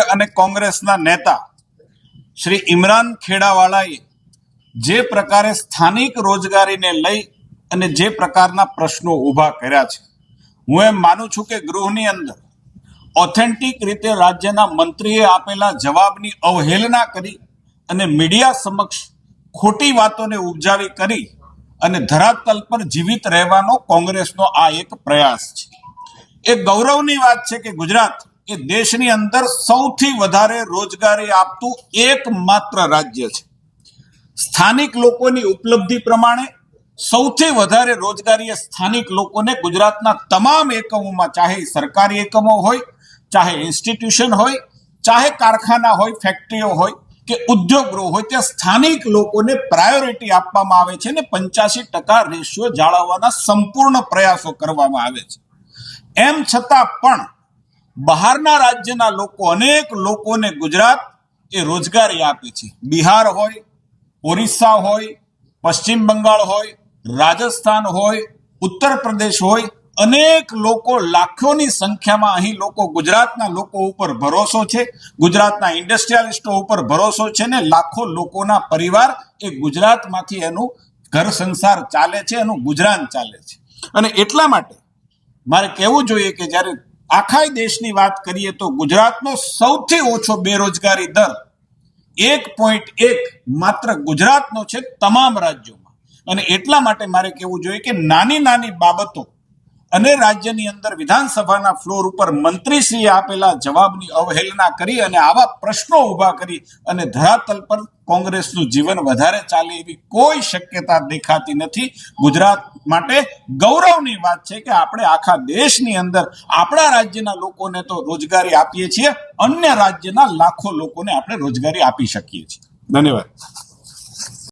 અને કોંગ્રેસના નેતા શ્રી ઇમરાન ખેડાવાળાએ જે પ્રકારે સ્થાનિક રોજગારીને લઈ અને જે પ્રકારના પ્રશ્નો ઊભા કર્યા છે, હું એમ માનું છું કે ગૃહની અંદર ઓથેન્ટિક રીતે રાજ્યના મંત્રીએ આપેલા જવાબની અવહેલના કરી અને મીડિયા સમક્ષ ખોટી વાતોને ઉપજાવી કરી અને ધરાતલ પર જીવિત રહેવાનો કોંગ્રેસનો આ એક પ્રયાસ છે. એ ગૌરવની વાત છે કે ગુજરાત એ દેશની અંદર સૌથી વધારે રોજગારી આપતું એકમાત્ર રાજ્ય છે. સ્થાનિક લોકોની ઉપલબ્ધિ પ્રમાણે સૌથી વધારે રોજગારી સ્થાનિક લોકોને ગુજરાતના તમામ એકમોમાં, ચાહે સરકારી એકમો હોય, ચાહે ઇન્સ્ટિટ્યુશન હોય, ચાહે કારખાના હોય, ફેક્ટરીઓ હોય, કે ઉદ્યોગગૃહ હોય, ત્યાં સ્થાનિક લોકોને પ્રાયોરિટી આપવામાં આવે છે ને પંચ્યાસી ટકા રેશિયો જાળવવાના સંપૂર્ણ પ્રયાસો કરવામાં આવે છે. એમ છતાં પણ બહારના રાજ્યના લોકો, અનેક લોકોને ગુજરાત એ રોજગારી આપે છે. બિહાર હોય, ઓરિસ્સા હોય, પશ્ચિમ બંગાળ હોય, રાજસ્થાન હોય, ઉત્તર પ્રદેશ હોય, અનેક લોકો લાખોની સંખ્યામાં અહીં લોકો ગુજરાતના લોકો ઉપર ભરોસો છે, ગુજરાતના ઇન્ડસ્ટ્રીયાલિસ્ટો ઉપર ભરોસો છે ને લાખો લોકોના પરિવાર એ ગુજરાતમાંથી એનું ઘર સંસાર ચાલે છે, એનું ગુજરાન ચાલે છે. અને એટલા માટે મારે કહેવું જોઈએ કે જ્યારે આખા દેશની વાત કરીએ તો ગુજરાતનો સૌથી ઓછો બેરોજગારી દર એક પોઈન્ટ એક માત્ર ગુજરાતનો છે તમામ રાજ્યોમાં. અને એટલા માટે મારે કહેવું જોઈએ કે નાની નાની બાબતો અને રાજ્યની અંદર વિધાનસભાના ફ્લોર ઉપર મંત્રીશ્રીએ આપેલા જવાબની અવહેલના કરી અને આવા પ્રશ્નો ઊભા કરી અને ધરાતલ પર કોંગ્રેસનું જીવન વધારે ચાલે એવી કોઈ શક્યતા દેખાતી નથી. ગુજરાત માટે ગૌરવની વાત છે કે આપણે આખા દેશની અંદર આપણા રાજ્યના લોકોને તો રોજગારી આપીએ છીએ, અન્ય રાજ્યના લાખો લોકોને આપણે રોજગારી આપી શકીએ છીએ. ધન્યવાદ.